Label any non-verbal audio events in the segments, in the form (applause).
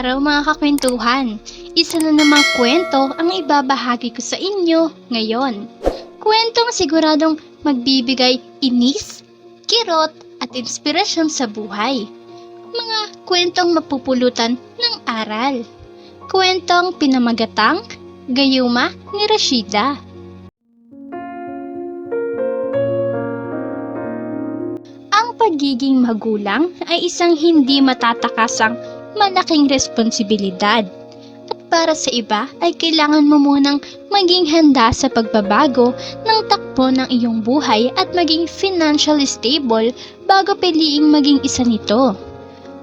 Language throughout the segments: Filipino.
araw mga kakwentuhan. Isa na namang kwento ang ibabahagi ko sa inyo ngayon. Kwentong siguradong magbibigay inis, kirot at inspirasyon sa buhay. Mga kwentong mapupulutan ng aral. Kwentong pinamagatang Gayuma ni Rashida. Ang pagiging magulang ay isang hindi matatakasang malaking responsibilidad. At para sa iba ay kailangan mo munang maging handa sa pagbabago ng takbo ng iyong buhay at maging financially stable bago piliing maging isa nito.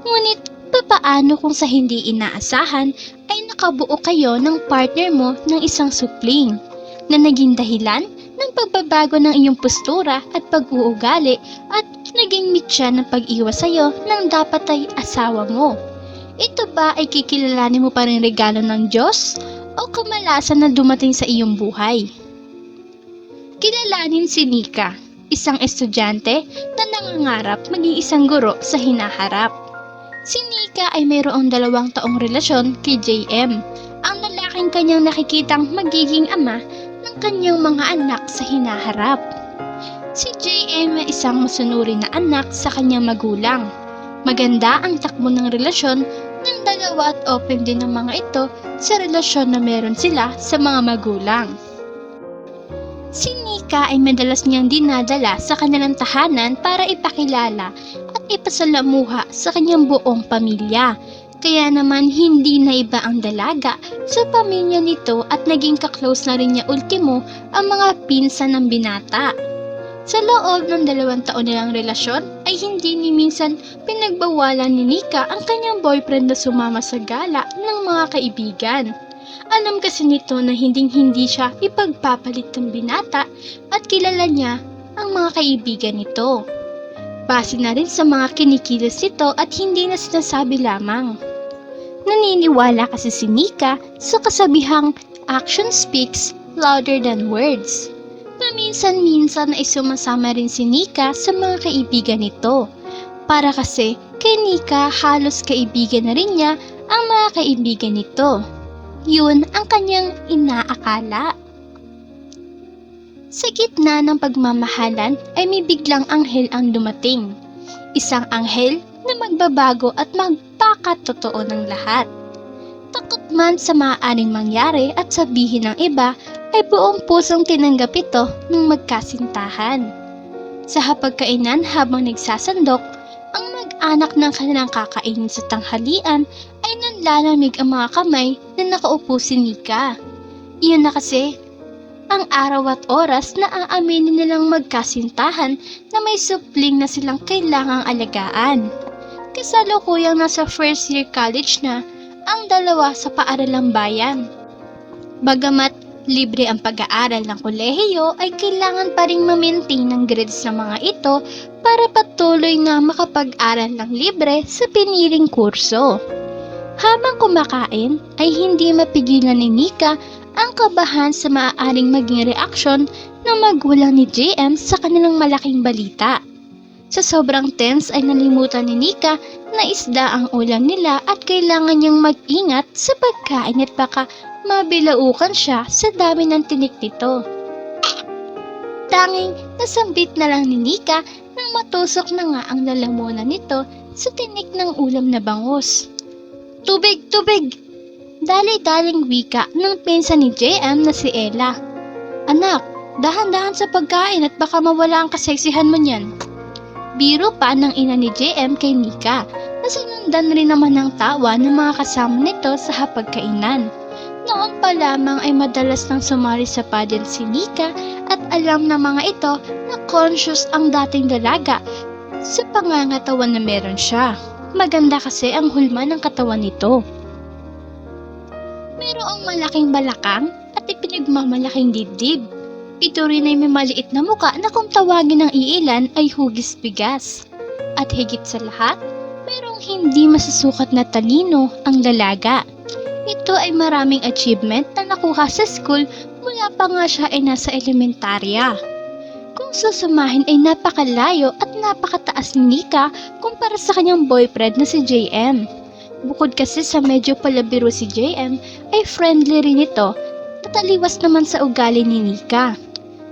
Ngunit papaano kung sa hindi inaasahan ay nakabuo kayo ng partner mo ng isang supling na naging dahilan ng pagbabago ng iyong postura at pag-uugali at naging mitya ng pag-iwas sa'yo ng dapat ay asawa mo. Ito ba ay kikilalanin mo pa rin regalo ng Diyos o kamalasan na dumating sa iyong buhay? Kilalanin si Nika, isang estudyante na nangangarap maging isang guro sa hinaharap. Si Nika ay mayroong dalawang taong relasyon kay JM, ang lalaking kanyang nakikitang magiging ama ng kanyang mga anak sa hinaharap. Si JM ay isang masunuri na anak sa kanyang magulang. Maganda ang takbo ng relasyon dalawa at open din ng mga ito sa relasyon na meron sila sa mga magulang. Si Nika ay madalas niyang dinadala sa kanilang tahanan para ipakilala at ipasalamuha sa kanyang buong pamilya. Kaya naman hindi na iba ang dalaga sa pamilya nito at naging kaklose na rin niya ultimo ang mga pinsan ng binata. Sa loob ng dalawang taon nilang relasyon ay hindi ni minsan pinagbawalan ni Nika ang kanyang boyfriend na sumama sa gala ng mga kaibigan. Alam kasi nito na hinding-hindi siya ipagpapalit ng binata at kilala niya ang mga kaibigan nito. Base na rin sa mga kinikilos nito at hindi na sinasabi lamang. Naniniwala kasi si Nika sa kasabihang action speaks louder than words. Paminsan-minsan ay sumasama rin si Nika sa mga kaibigan nito. Para kasi kay Nika halos kaibigan na rin niya ang mga kaibigan nito. Yun ang kanyang inaakala. Sa gitna ng pagmamahalan ay may biglang anghel ang dumating. Isang anghel na magbabago at magpakatotoo ng lahat. Takot man sa maaaring mangyari at sabihin ng iba ay buong pusong tinanggap ito ng magkasintahan. Sa hapagkainan habang nagsasandok, ang mag-anak ng kanilang kakainin sa tanghalian ay nanlalamig ang mga kamay na nakaupo si Nika. Iyon na kasi ang araw at oras na aaminin nilang magkasintahan na may supling na silang kailangang alagaan. Kasalukuyang nasa first year college na ang dalawa sa paaralang bayan. Bagamat libre ang pag-aaral ng kolehiyo ay kailangan pa rin ma-maintain ng grades ng mga ito para patuloy na makapag-aral ng libre sa piniling kurso. Habang kumakain ay hindi mapigilan ni Nika ang kabahan sa maaaring maging reaksyon ng magulang ni JM sa kanilang malaking balita. Sa sobrang tense ay nalimutan ni Nika na isda ang ulam nila at kailangan niyang mag-ingat sa pagkain at baka mabilaukan siya sa dami ng tinik nito. Tanging nasambit na lang ni Nika nang matusok na nga ang lalamunan nito sa tinik ng ulam na bangus. Tubig! Tubig! Dali-daling wika ng pinsan ni JM na si Ella. Anak, dahan-dahan sa pagkain at baka mawala ang kaseksihan mo niyan. Biro pa ng ina ni JM kay Nika na sinundan rin naman ng tawa ng mga kasama nito sa hapagkainan. Noon pa lamang ay madalas nang sumali sa pageant si Nika at alam ng mga ito na conscious ang dating dalaga sa pangangatawan na meron siya. Maganda kasi ang hulma ng katawan nito. Mayroong malaking balakang at ipinagmamalaking dibdib. Ito rin ay may maliit na muka na kung tawagin ng iilan ay hugis bigas. At higit sa lahat, mayroong hindi masasukat na talino ang dalaga. Ito ay maraming achievement na nakuha sa school mula pa nga siya ay nasa elementarya. Kung susamahin ay napakalayo at napakataas ni Nika kumpara sa kanyang boyfriend na si JM. Bukod kasi sa medyo palabiro si JM, ay friendly rin ito at aliwas naman sa ugali ni Nika.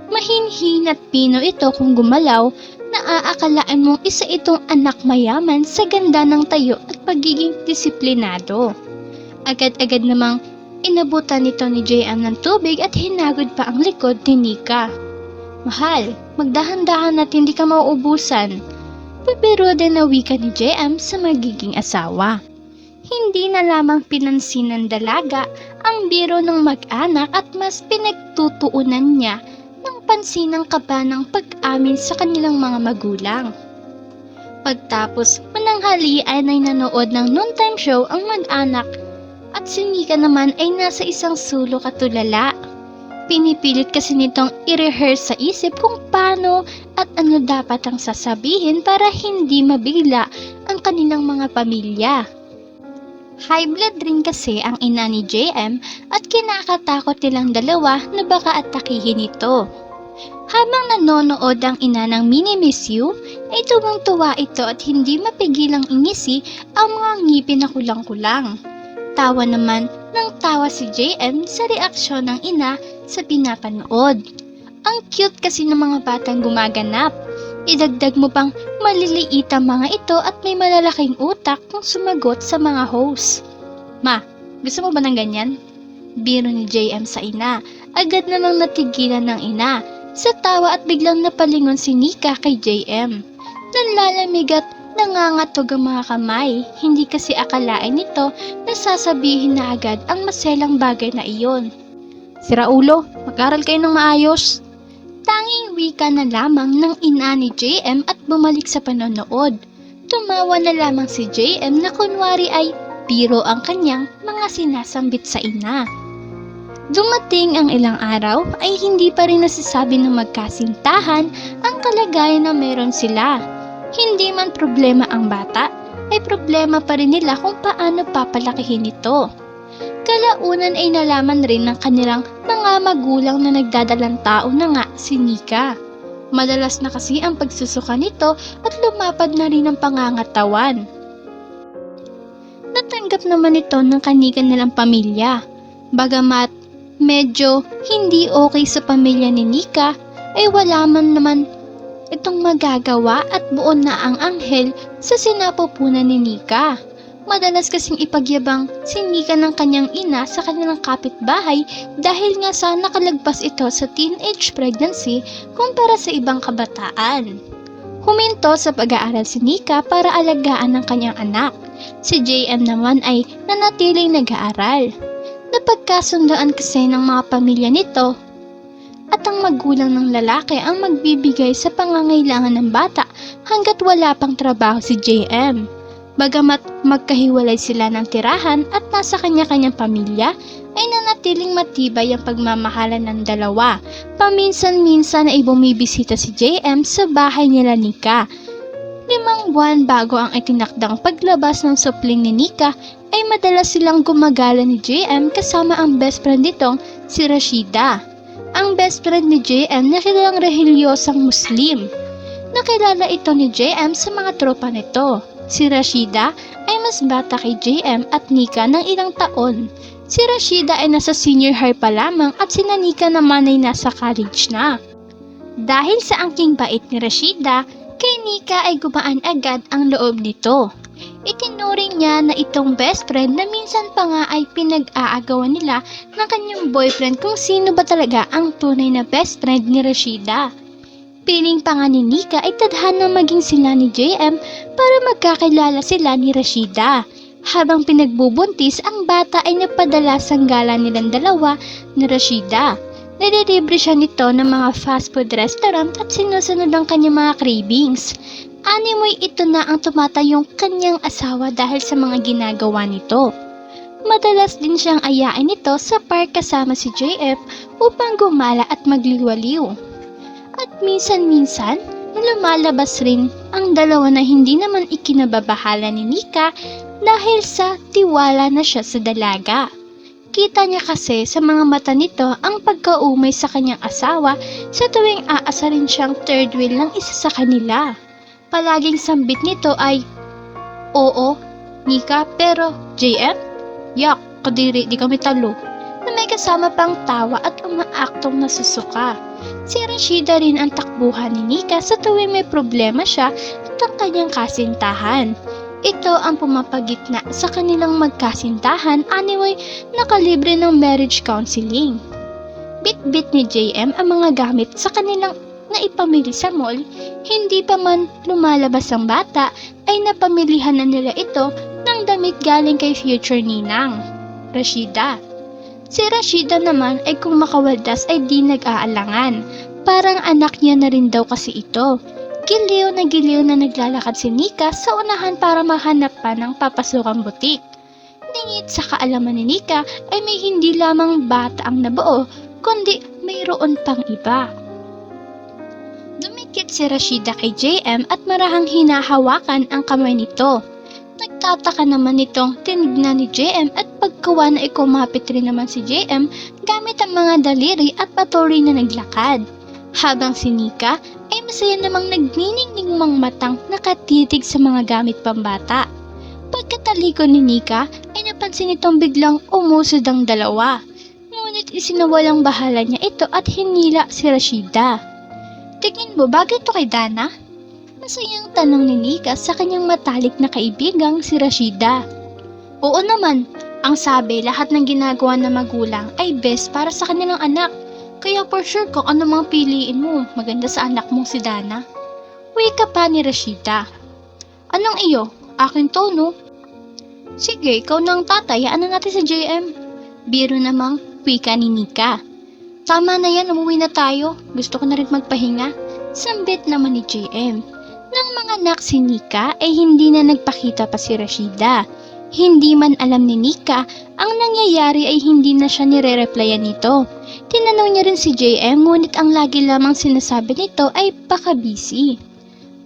Mahinhin at pino ito kung gumalaw na aakalaan mong isa itong anak mayaman sa ganda ng tayo at pagiging disiplinado. Agad-agad namang inabutan nito ni JM ng tubig at hinagod pa ang likod ni Nika. Mahal, magdahan-dahan at hindi ka mauubusan. Pabiro din na wika ni JM sa magiging asawa. Hindi na lamang pinansin ng dalaga ang biro ng mag-anak at mas pinagtutuunan niya ng pansinang kaba ng pag-amin sa kanilang mga magulang. Pagtapos mananghalian ay nanood ng noontime show ang mag-anak at si Nika naman ay nasa isang sulok at tulala. Pinipilit kasi nitong i-rehearse sa isip kung paano at ano dapat ang sasabihin para hindi mabigla ang kanilang mga pamilya. High blood rin kasi ang ina ni JM at kinakatakot nilang dalawa na baka atakihin ito. Habang nanonood ang ina ng Mini Miss You, ay tuwang-tuwa ito at hindi mapigilang ingisi ang mga ngipin na kulang-kulang. Tawa naman ng tawa si JM sa reaksyon ng ina sa pinapanood. Ang cute kasi ng mga batang gumaganap. Idagdag mo pang maliliit ang mga ito at may malalaking utak kung sumagot sa mga host. Ma, gusto mo ba ng ganyan? Biro ni JM sa ina. Agad namang natigilan ng ina sa tawa at biglang napalingon si Nika kay JM. Nanlalamig at nangangatog ang mga kamay. Hindi kasi akalain nito na sasabihin na agad ang maselang bagay na iyon. Sira ulo, mag-aral kayo ng maayos. Tanging wika na lamang ng ina ni JM at bumalik sa panonood. Tumawa na lamang si JM na kunwari ay biro ang kanyang mga sinasambit sa ina. Dumating ang ilang araw ay hindi pa rin nasasabi ng magkasintahan ang kalagayan na meron sila. Hindi man problema ang bata, ay problema pa rin nila kung paano papalakihin ito. Kalaunan ay nalaman rin ng kanilang mga magulang na nagdadalang tao na nga si Nika. Madalas na kasi ang pagsusuka nito at lumapad na rin ang pangangatawan. Natanggap naman ito ng kanigan nilang pamilya. Bagamat medyo hindi okay sa pamilya ni Nika, ay wala man naman itong magagawa at buo na ang anghel sa sinapupunan ni Nika. Madalas kasing ipagyabang si Nika ng kanyang ina sa kanilang kapitbahay dahil nga sa nakalagpas ito sa teenage pregnancy kumpara sa ibang kabataan. Huminto sa pag-aaral si Nika para alagaan ang kanyang anak. Si JM naman ay nanatiling nag-aaral. Napagkasundoan kasi ng mga pamilya nito at ang magulang ng lalaki ang magbibigay sa pangangailangan ng bata hanggat wala pang trabaho si JM. Bagamat magkahiwalay sila ng tirahan at nasa kanya-kanyang pamilya, ay nanatiling matibay ang pagmamahalan ng dalawa. Paminsan-minsan ay bumibisita si JM sa bahay nila Nika. Limang buwan bago ang itinakdang paglabas ng supling ni Nika, ay madalas silang gumagala ni JM kasama ang best friend nitong si Rashida. Ang best friend ni JM na kilalang rehilyosang Muslim. Nakilala ito ni JM sa mga tropa nito. Si Rashida ay mas bata kay JM at Nika ng ilang taon. Si Rashida ay nasa senior high pa lamang at si Nika naman ay nasa college na. Dahil sa angking bait ni Rashida, kay Nika ay gumaan agad ang loob nito. Itinuring niya na itong best friend na minsan pa nga ay pinag-aagawan nila ng kanyang boyfriend kung sino ba talaga ang tunay na best friend ni Rashida. Piling pa nga ni Nika ay tadhana maging sila ni JM para magkakilala sila ni Rashida. Habang pinagbubuntis, ang bata ay napadala sa gala nilang dalawa ni Rashida. Nililibre siya nito ng mga fast food restaurant at sinusunod ang kanyang mga cravings. Animoy ito na ang tumatayong kanyang asawa dahil sa mga ginagawa nito. Madalas din siyang ayain nito sa park kasama si JF upang gumala at magliwaliw. At minsan-minsan, lumalabas rin ang dalawa na hindi naman ikinababahala ni Nika dahil sa tiwala na siya sa dalaga. Kita niya kasi sa mga mata nito ang pagkaumay sa kanyang asawa sa tuwing aasarin siyang third wheel ng isa sa kanila. Palaging sambit nito ay, Oo, Nika, pero JM? Yak, kadiri, di kami talo. May kasama pang tawa at umaaktong nasusuka. Si Rashida rin ang takbuhan ni Nika sa tuwing may problema siya at ang kanyang kasintahan. Ito ang pumapagitna sa kanilang magkasintahan anyway nakalibre ng marriage counseling. Bit-bit ni JM ang mga gamit sa kanilang naipamili sa mall, hindi pa man lumalabas ang bata ay napamilihan na nila ito ng damit galing kay future ninang, Rashida. Si Rashida naman ay kung makawaldas ay di nag-aalangan. Parang anak niya na rin daw kasi ito. Giliw na giliw na naglalakad si Nika sa unahan para mahanap pa ng papasukang butik. Ningit sa kaalaman ni Nika ay may hindi lamang bata ang nabuo, kundi mayroon pang iba. Dumikit si Rashida kay JM at marahang hinahawakan ang kamay nito. Nagtataka naman nitong tinignan ni JM at pagkawa na ikumapit rin naman si JM gamit ang mga daliri at patuloy na naglakad. Habang si Nika ay masaya namang nagniningning matang nakatitig sa mga gamit pambata. Pagkataliko ni Nika ay napansin nitong biglang umusod ang dalawa. Ngunit isinawalang bahala niya ito at hinila si Rashida. Tingin mo bagay to kay Dana? Masayang tanong ni Nika sa kanyang matalik na kaibigang si Rashida. Oo naman, ang sabi lahat ng ginagawa ng magulang ay best para sa kanilang anak. Kaya for sure kung ano mang piliin mo, maganda sa anak mong si Dana. Uwi ka pa ni Rashida. Anong iyo? Akin to, no? Sige, ikaw na ang tatay. Ano natin sa JM? Biro namang wika ni Nika. Tama na yan, umuwi na tayo. Gusto ko na rin magpahinga. Sambit naman ni JM. Nang mga anak si Nika ay hindi na nagpakita pa si Rashida. Hindi man alam ni Nika, ang nangyayari ay hindi na siya nire-replyan nito. Tinanong niya rin si JM ngunit ang lagi lamang sinasabi nito ay baka-busy.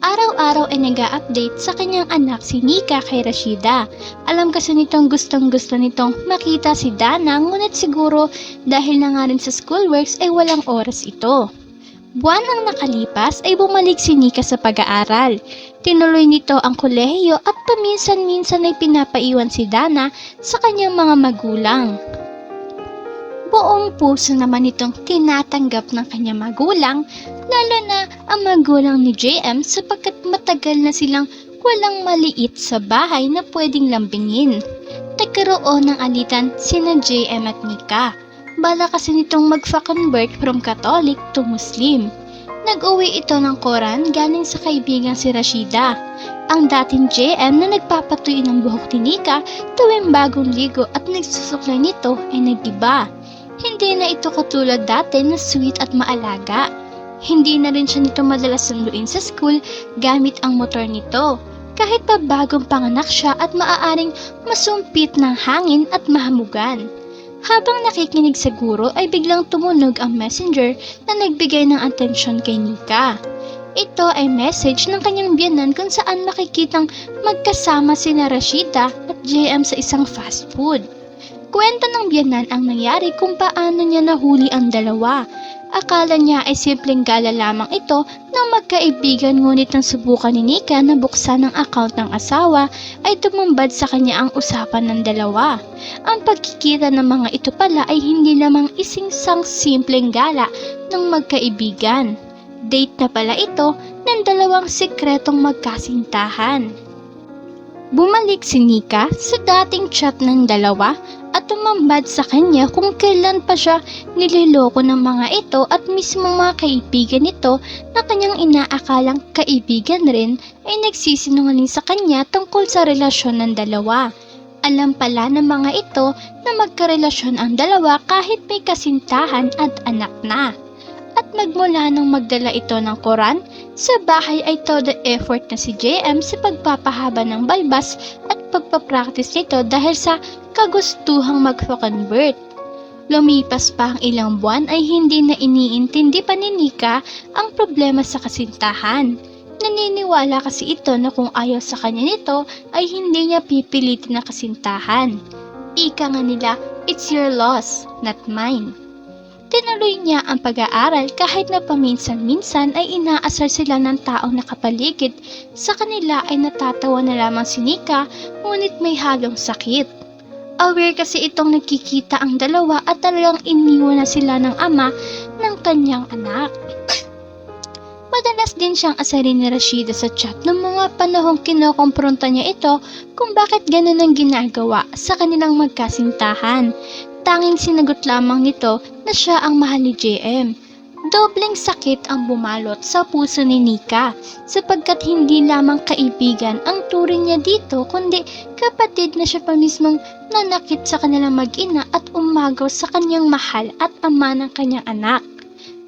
Araw-araw ay nag update sa kanyang anak si Nika kay Rashida. Alam kasi nitong gustong gusto nitong makita si Dana ngunit siguro dahil na nga rin sa schoolworks ay walang oras ito. Buwan ang nakalipas ay bumalik si Nika sa pag-aaral. Tinuloy nito ang kolehiyo at paminsan-minsan ay pinapaiwan si Dana sa kanyang mga magulang. Buong puso naman itong tinatanggap ng kanyang magulang, lalo na ang magulang ni JM sapagkat matagal na silang walang maliit sa bahay na pwedeng lambingin. Nagkaroon ng alitan sina JM at Nika. Bala kasi nitong magfa-convert from Catholic to Muslim. Nag-uwi ito ng Koran galing sa kaibigan si Rashida. Ang dating JM na nagpapatuyo ng buhok ni Nika tuwing bagong ligo at nagsusuklay nito ay nag-iba. Hindi na ito katulad dati na sweet at maalaga. Hindi na rin siya nito madalas sunduin sa school gamit ang motor nito. Kahit pa bagong panganak siya at maaaring masumpit ng hangin at mahamugan. Habang nakikinig sa guro ay biglang tumunog ang messenger na nagbigay ng atensyon kay Nika. Ito ay message ng kanyang biyanan kung saan makikitang magkasama sina Rashida at JM sa isang fast food. Kwento ng biyanan ang nangyari kung paano niya nahuli ang dalawa. Akala niya ay simpleng gala lamang ito ng magkaibigan ngunit nang subukan ni Nika na buksan ang account ng asawa ay tumambad sa kanya ang usapan ng dalawa. Ang pagkikita ng mga ito pala ay hindi lamang isingsang simpleng gala ng magkaibigan. Date na pala ito ng dalawang sikretong magkasintahan. Bumalik si Nika sa dating chat ng dalawa at tumambad sa kanya kung kailan pa siya nililoko ng mga ito at mismo mga kaibigan nito na kanyang inaakalang kaibigan rin ay nagsisinungaling sa kanya tungkol sa relasyon ng dalawa. Alam pala ng mga ito na magkarelasyon ang dalawa kahit may kasintahan at anak na. At magmula nang magdala ito ng koran, sa bahay ay todo effort na si JM sa pagpapahaba ng balbas at pagpapractice nito dahil sa kagustuhang magpa-convert. Lumipas pa ang ilang buwan ay hindi na iniintindi pa ni Nika ang problema sa kasintahan. Naniniwala kasi ito na kung ayaw sa kanya nito ay hindi niya pipilitin na kasintahan. Ika nga nila, it's your loss, not mine. Tinuloy niya ang pag-aaral kahit na paminsan-minsan ay inaasar sila ng taong nakapaligid. Sa kanila ay natatawa na lamang si Nika, ngunit may halong sakit. Aware kasi itong nagkikita ang dalawa at talagang iniwan na sila ng ama ng kanyang anak. (clears throat) Madalas din siyang asarin ni Rashida sa chat noong mga panahong kinokompronta niya ito kung bakit ganun ang ginagawa sa kanilang magkasintahan. Tanging sinagot lamang nito na siya ang mahal ni JM. Dobleng sakit ang bumalot sa puso ni Nika sapagkat hindi lamang kaibigan ang turing niya dito kundi kapatid na siya pa mismong nanakit sa kanilang mag-ina at umagaw sa kanyang mahal at ama ng kanyang anak.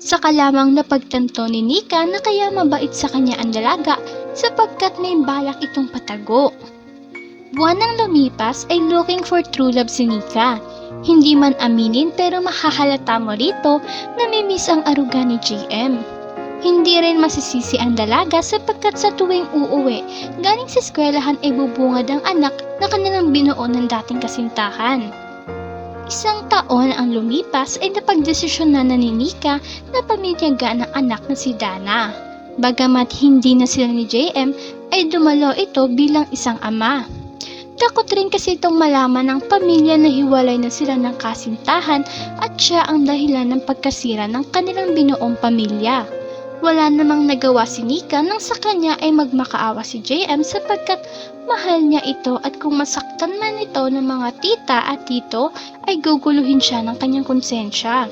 Saka lamang napagtanto ni Nika na kaya mabait sa kanya ang dalaga sapagkat may balak itong patago. Buwan ng lumipas ay looking for true love si Nika. Hindi man aminin pero mahahalata mo rito na may miss ang aruga ni JM. Hindi rin masisisi ang dalaga sapagkat sa tuwing uuwi, galing sa eskwelahan ay bubungad ang anak na kanilang binuo ng dating kasintahan. Isang taon ang lumipas ay napagdesisyon na ni Nika na pamilyagaan ng anak na si Dana. Bagamat hindi na sila ni JM, ay dumalo ito bilang isang ama. Takot rin kasi itong malaman ng pamilya na hiwalay na sila ng kasintahan at siya ang dahilan ng pagkasira ng kanilang binuong pamilya. Wala namang nagawa si Nika nang sa kanya ay magmakaawa si JM sapagkat mahal niya ito at kung masaktan man ito ng mga tita at tito ay guguluhin siya ng kanyang konsensya.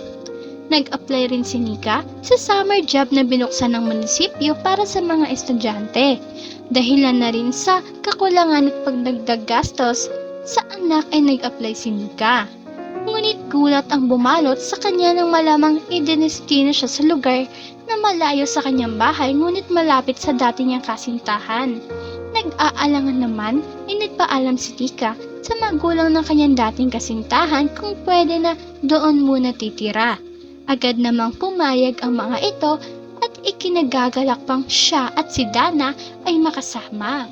Nag-apply rin si Nika sa summer job na binuksan ng munisipyo para sa mga estudyante. Dahilan na rin sa kakulangan at pagdagdag gastos, sa anak ay nag-apply si Nika. Ngunit gulat ang bumalot sa kanya nang malamang idinestino siya sa lugar na malayo sa kanyang bahay ngunit malapit sa dati niyang kasintahan. Nag-aalangan naman ay nagpaalam si Nika sa magulang ng kanyang dating kasintahan kung pwede na doon muna titira. Agad namang pumayag ang mga ito at ikinagagalak pang siya at si Dana ay makasama.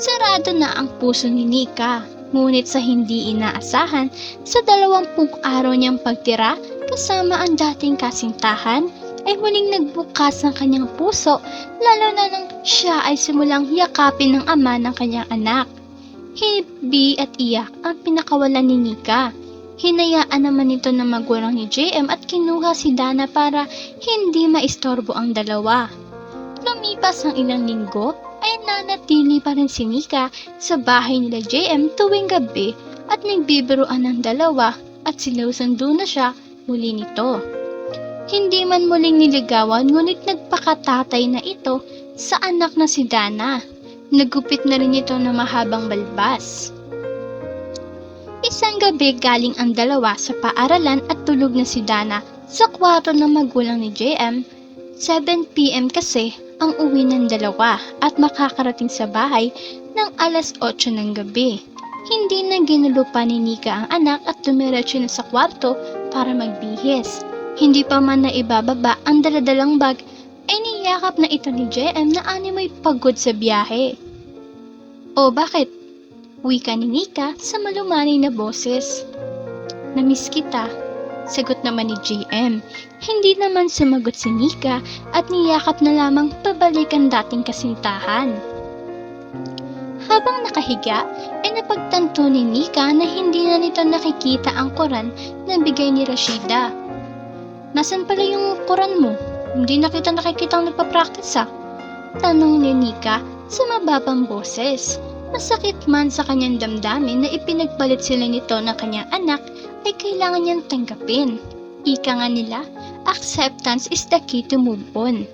Sarado na ang puso ni Nika, ngunit sa hindi inaasahan, sa dalawampung araw niyang pagtira kasama ang dating kasintahan, ay muling nagbukas ng kanyang puso lalo na nang siya ay simulang yakapin ng ama ng kanyang anak. Hibi at iyak ang pinakawalan ni Nika. Hinayaan naman ito ng magulang ni JM at kinuha si Dana para hindi maistorbo ang dalawa. Lumipas ang ilang linggo ay nanatili pa rin si Nika sa bahay nila JM tuwing gabi at nagbibiruan ng dalawa at sinusundo na siya muli nito. Hindi man muling niligawan ngunit nagpakatatay na ito sa anak na si Dana. Nagupit na rin ito na mahabang balbas. Isang gabi galing ang dalawa sa paaralan at tulog na si Dana sa kwarto ng magulang ni JM. 7pm kasi ang uwi ng dalawa at makakarating sa bahay ng alas 8 ng gabi. Hindi na ginulo pa ni Nika ang anak at dumiretso na sa kwarto para magbihis. Hindi pa man na ibababa ang daladalang bag ay niyakap na ito ni JM na animoy pagod sa biyahe. O bakit? Wika ni Nika sa malumanay na boses. Namiss kita, sagot naman ni JM. Hindi naman sumagot si Nika at niyakap na lamang pabalik ang dating kasintahan. Habang nakahiga, ay napagtanto ni Nika na hindi na nito nakikita ang koran na bigay ni Rashida. Nasaan pala yung koran mo? Hindi na kita nakikita ang nagpa-practice ah. Tanong ni Nika sa mababang boses. Masakit man sa kanyang damdamin na ipinagpalit sila nito ng kanyang anak ay kailangan niyang tanggapin. Ika nga nila, acceptance is the key to move on.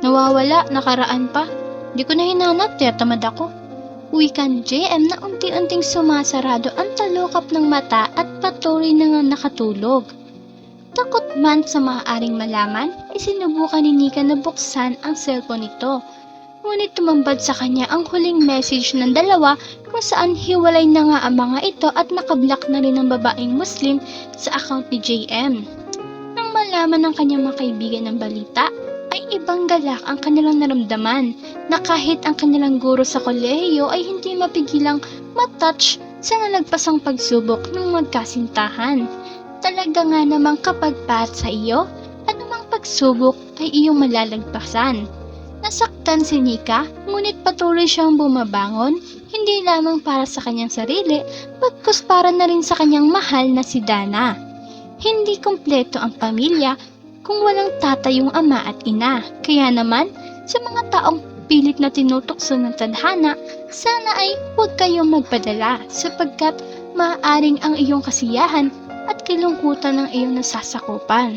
Nawawala, nakaraan pa. Di ko na hinanap, tamad ako. Uwi ka ni JM na unti-unting sumasarado ang talukap ng mata at patuloy na nga nakatulog. Takot man sa maaaring malaman, ay sinubukan ni Nika na buksan ang cellphone nito. Ngunit tumambad sa kanya ang huling message ng dalawa kung saan hiwalay na nga ang mga ito at nakablock na rin ng babaeng Muslim sa account ni JM. Nang malaman ng kanyang mga kaibigan ng balita, ay ibang galak ang kanilang naramdaman na kahit ang kanilang guro sa kolehiyo ay hindi mapigilang matouch sa nalagpasang pagsubok ng magkasintahan. Talaga nga namang kapag paat sa iyo, anumang pagsubok ay iyong malalagpasan. Nasaktan si Nika, ngunit patuloy siyang bumabangon, hindi lamang para sa kanyang sarili, bagkus para na rin sa kanyang mahal na si Dana. Hindi kumpleto ang pamilya kung walang tatayong ama at ina. Kaya naman, sa mga taong pilit na tinutokso ng tadhana, sana ay huwag kayong magpadala sapagkat maaaring ang iyong kasiyahan at kalungkutan ng iyong nasasakupan.